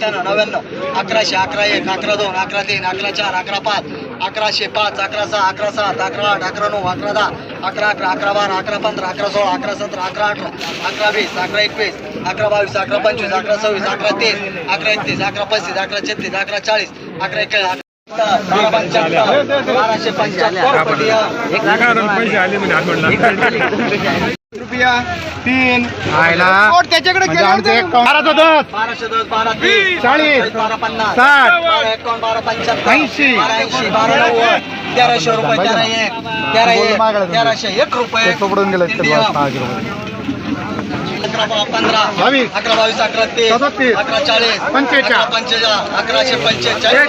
नव्याण्णव अकराशे अकरा एक अकरा दोन अकरा तीन अकरा चार अकरा पाच अकराशे पाच अकरा सहा अकरा सात अकरा आठ अकरा नऊ अकरा दहा अकरा अकरा अकरा बारा अकरा पंधरा अकरा सोळा अकरा सतरा अकरा अठरा अकरा वीस अकरा एकवीस अकरा बावीस अकरा पंचवीस अकरा सव्वीस अकरा तीस अकरा एकतीस अकरा पस्तीस अकरा छत्तीस अकरा चाळीस अकरा पंच्याहत्तर बाराशे पंच्याहत्तर रुपया तीन। त्याच्याकडे आमचे दस बाराशे दस बारा तीस चाळीस, बारा पन्नास साठ, बारा एकावन्न बारा पंच्याहत्तर ऐंशी, बारा ऐंशी बारा नव्वद तेराशे रुपये तेरा एक तेरा एक तेराशे एक रुपये. सोडून गेलं पंधरा. बावीस, अकरा बावीस अकरा तीस. अकरा चाळीस. पंचेचाळीस, पंचेचाळीस. अकराशे पंचेचाळीस.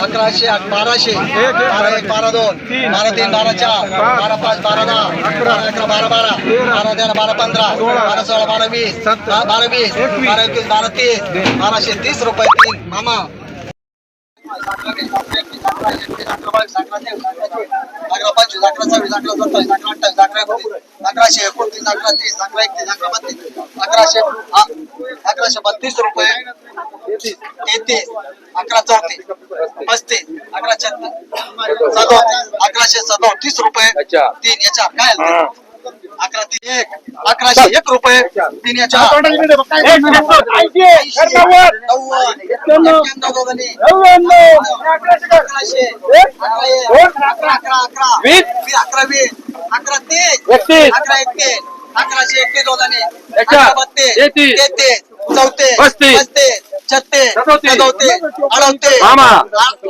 अकराशे बाराशे. बारा एक बारा दोन. बारा तीन बारा चार. बारा पाच बारा दहा. अकरा. अकरा बारा बारा. बारा तेरा बारा पंधरा. बारा सोळा बारा वीस. बारा वीस. बारा एकवीस बारा तीस. बाराशे तीस रुपये तीन. मामा. अकराशे एकोणतीस अकरा तीस अकरा एकतीस अकरा बत्तीस अकराशे अकराशे बत्तीस रुपये. तेहतीस अकरा चौतीस पस्तीस अकरा छत्तीस सदोतीस अकराशे सदोतीस रुपये तीन याच्या काय? अकरा तीन एक अकराशे एक रुपये तीन याच्या. अकराशे अकरा एक, अकरा अकरा अकरा वीस अकरा वीस अकरा तीस अकरा एकतीस अकराशे एकतीस दोघांनी अकरा बत्तीस तेहतीस चौतीस पस्तीस,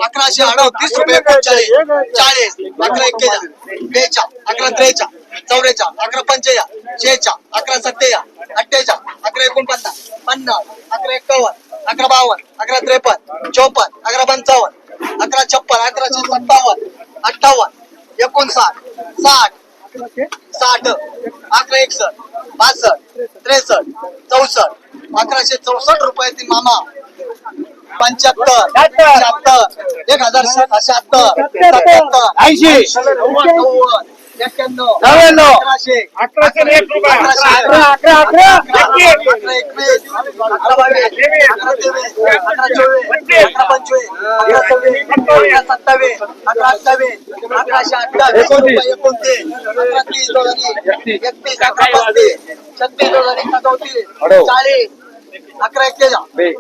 अकराशे अडतीस रुपये चाळीस. अकरा बेचाळ अकरा त्रेचाळ चौवेचाळ अकरा पंचेचाळ शेचाळ अकरा सत्तेचाळ अठ्ठेचाळ अकरा एकोणपन्नास. पन्नास. अकरा एक्कावन्न. अकरा बावन्न. अकरा त्रेपन्न. चौपन्न. अकरा पंचावन्न. अकरा छप्पन. अकराशे सत्तावन्न. अठ्ठावन्न. एकोणसाठ. साठ. साठ. अकरा एकसष्ट. बासष्ट. त्रेसष्ट. चौसष्ट. अकराशे चौसष्ट रुपयातील मामा. पंच्याहत्तर शहात्तर एक हजार शहात्तर सत्याहत्तर ऐंशी, एक्क्याण्णव नव्याण्णव, अकराशे अकराशे एक अकरा अकरा अकरा अकरा एकवीस अकरा बावीस अकरा तेवीस. अकरा चोवीस अकरा पंचवीस. अकरा सव्वीस. अकरा सत्तावीस. अकरा अठ्ठावीस. अकराशे अठ्ठावीस एकोणतीस. एकोणतीस. अकरा तीस दोघांनी. एकतीस. अकरा पस्तीस. छत्तीस दोघांनी अकरा चौतीस अडो. चाळीस. अकरा एक्केचाळ बे.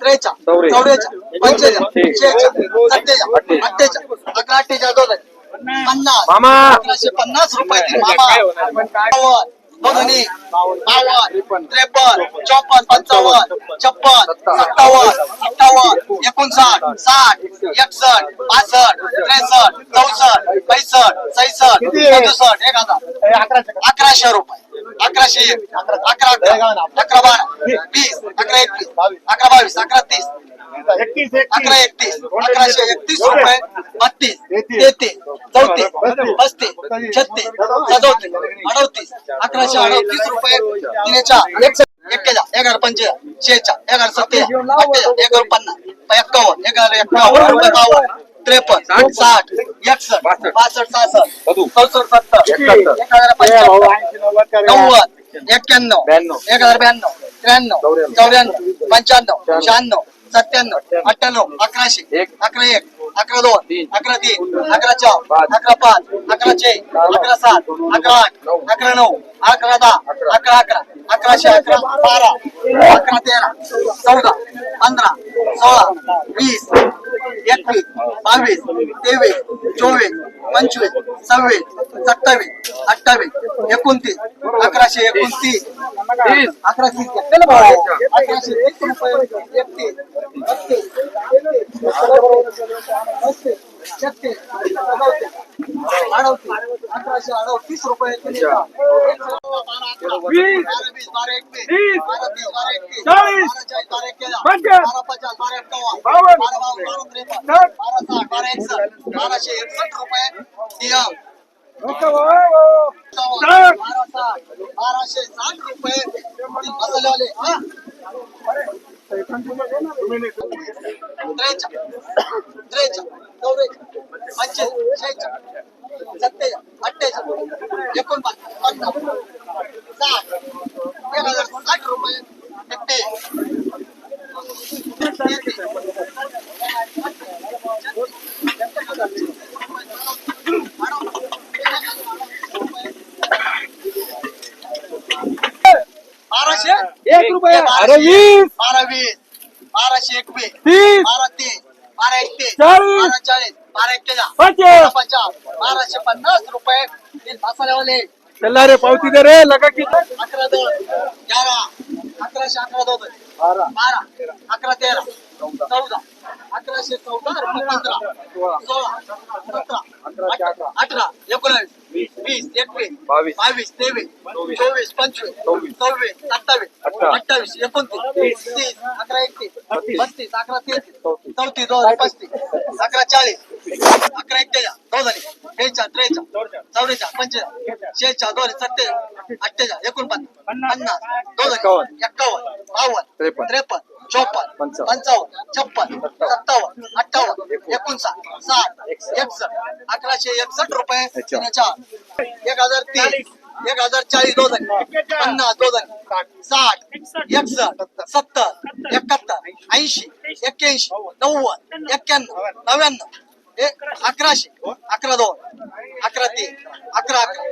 बेचाळ त्रेचाळ चौरे. चौवेचाळ पंचेचाळ ठीक. शेचाळ सत्तेचाळ अठ्ठे. अठ्ठेचाळ अकरा अठ्ठेचाळ दोघांनी पन्नास. मामा. अकराशे पन्नास रुपयातील मामा. बावन्न. त्रेपन्न. चौपन्न. पंचावन्न. छप्पन. सत्तावन्न. अठ्ठावन्न एकोणसाठ. साठ. एकसष्ट. बासष्ट. त्रेसष्ट. चौसष्ट. पैसष्ट. सैसष्ट सदुसष्ट. एक हजार. अकराशे रुपये. अकराशे एक. अकरा अकरा. अकरा बारा. वीस. अकरा एकवीस. अकरा बावीस. अकरा तीस. अकरा एकतीस. अकराशे एकतीस. रुपये. बत्तीस. तेहतीस. चौतीस. पस्तीस. छत्तीस. सदोतीस. अडतीस. अकराशे अडतीस रुपये. तिनेच्या एक्केचाळ एगार पंचेचाळ शेचाळ एगार अठ्ठेचाळ एगार पन्नास. एक्कावन्न एगार एक्कावन्न रुपये बावन्न. त्रेपन्न साठ एकसष्ट बासष्ट. सहासष्ट चौसष्ट सत्तर एक हजार पंच्याहत्तर नव्वद एक्क्याण्णव ब्याण्णव. एक हजार ब्याण्णव त्र्याण्णव चौऱ्याण्णव. पंच्याण्णव शहाण्णव सत्त्याण्णव अठ्ठ्याण्णव अकराशे एक. अकरा एक. अकरा दोन. अकरा तीन अकरा चार. अकरा पाच अकरा छे अकरा सात अकरा आठ अकरा नऊ अकरा दहा अकरा अकरा अकराशे अकरा बारा अकरा तेरा चौदा पंधरा सोळा वीस एकवीस बावीस तेवीस चोवीस पंचवीस सव्वीस सत्तावीस अठ्ठावीस एकोणतीस अकराशे एकोणतीस अकराशे रुपये अडतीस, चाळीस. बाराशे एकसष्ट रुपये बाराशे साठ रुपये. मसालेवाले हा. त्रेचाळीस त्रेचाळीस चौवेचाळीस पंचेचाळीस सत्तेचाळीस अठ्ठेचाळीस एकोणपन्नास पन्नास साठ एक हजार साठ रुपये फिफ्टी बाराशे एक रुपये. बाराशे अरे वीस. बारा वीस बाराशे एकवीस तीस बारा तीस बारा एकतीस चाळीस. बारा चाळीस बारा एक्केचाळीस पंचवीस. बारा पचास बाराशे पन्नास रुपये तीन मसाल्यावाले चला रे पावती दे रे लगा की अकरा दोन ग्यारा अकराशे अकरा दोन बारा अकरा तेरा चौदा अकराशे चौदा रुपये पंधरा सोळा सतरा अठरा अठरा एकोणावीस वीस एकवीस बावीस. बावीस तेवीस चोवीस पंचवीस सव्वीस सत्तावीस अठ्ठावीस एकोणतीस तीस अकरा एकतीस बत्तीस अकरा तेहतीस चौतीस दोन हजार पस्तीस अकरा चाळीस अकरा एक्केचाळीस चौदा बेचाळीस त्रेचाळीस चौवेचाळीस पंचेचाळीस शेहेचाळीस दोन सत्तेचाळीस अठ्ठेचाळीस एकोणपन्नास पन्नास दोन एकावन्न. एक्कावन्न बावन्न त्रेपन्न. त्रेपन्न चौपन्न पंचावन्न. छप्पन्न सत्तावन्न अठ्ठावन्न एकोणसाठ साठ एकसष्ट अकराशे एकसष्ट रुपये. चार एक हजार तीस एक हजार चाळीस दोन पन्नास दोन साठ एकसष्ट सत्तर एकाहत्तर ऐंशी एक्क्याऐंशी नव्वद एक्क्याण्णव नव्याण्णव अकराशे. अकरा दोन. अकरा तीन. अकरा अकरा.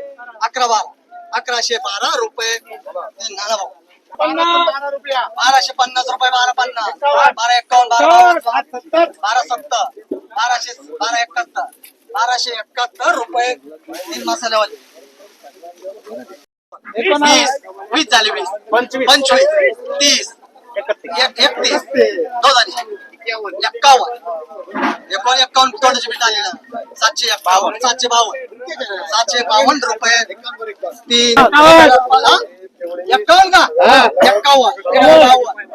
अकरा बारा. अकराशे बारा रुपये. नानाभाऊ बाराशे पन्नास रुपये बारा पन्नास. बारा एकावन्न बारा बारा बारा. सत्तर. बाराशे बारा एकाहत्तर. बाराशे एकाहत्तर रुपये. तीन मसाल्यावाले वीस. वीस झाले वीस. पंचवीस. तीस. एक एकतीस. दोन हजार एक्कावन्न एकोण एक्कावन्न तोंडाची बीट आली ना सातशे एक्कावन्न सातशे बावन्न. सातशे बावन्न रुपये. तीन? एक्कावन्न का? एक्कावन्न एक हजार बावन्न.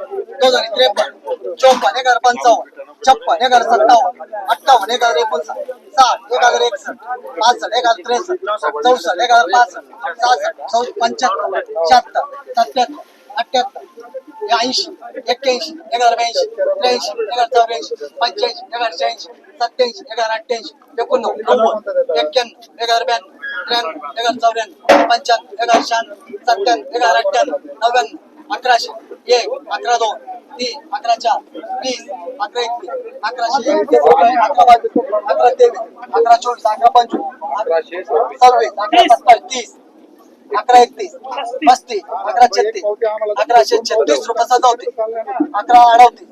दोन हजार त्रेपन्न. चौपन्न एक हजार पंचावन्न. छप्पन एक हजार सत्तावन्न. अठ्ठावन्न एक हजार एकोणसाठ. साठ एक हजार एकसष्ट. पासष्ट एक हजार त्रेसष्ट. चौसष्ट एक हजार पासष्ट. सहासष्ट पंच्याहत्तर. शहात्तर सत्याहत्तर अठ्ठ्याहत्तर ऐंशी. एक्क्याऐंशी एक हजार ब्याऐंशी त्र्याऐंशी एक हजार चौऱ्याऐंशी पंच्याऐंशी एक हजार शहाऐंशी सत्याऐंशी एक हजार अठ्ठ्याऐंशी एकोणनव्वद नव्वद एक्क्याण्णव एक ब्याण्णव त्र्याण्णव एक हजार चौऱ्याण्णव पंच्याण्णव एगार हजार शहाण्णव सत्त्याण्णव एक हजार अठ्ठ्याण्णव नव्याण्णव अकराशे एक अकरा दोन तीन अकरा चार वीस अकरा एकवीस अकराशे एकवीस अकरा बावीस अकरा तेवीस अकरा चोवीस अकरा पंचवीस अकराशे सव्वीस अकरा सत्तावीस तीस अकरा एकतीस. पस्तीस. अकरा छत्तीस. अकराशे छत्तीस रुपये सजावतीस अकरा अडवतीस.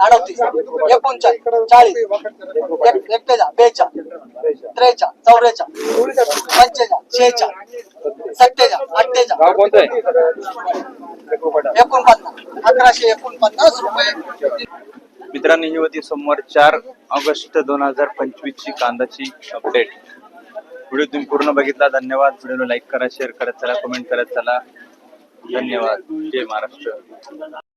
अडवतीस. एकोणचाळीस. चाळीस. एक- एक्केचाळीस बेचाळीस त्रेचाळीस चौवेचाळीस पंचेचाळीस शेहेचाळीस सत्तेचाळीस अठ्ठेचाळीस कोणतं आहे? एकोणपन्नास. अकराशे एकोणपन्नास रुपये. मित्रांनो ही होती सोमवार चार ऑगस्ट दोन हजार पंचवीस ची कांदाची अपडेट व्हिडिओ तुम्ही पूर्ण बघितला धन्यवाद. व्हिडिओला लाईक करा शेअर करत चला कमेंट करत चला. धन्यवाद. जय महाराष्ट्र.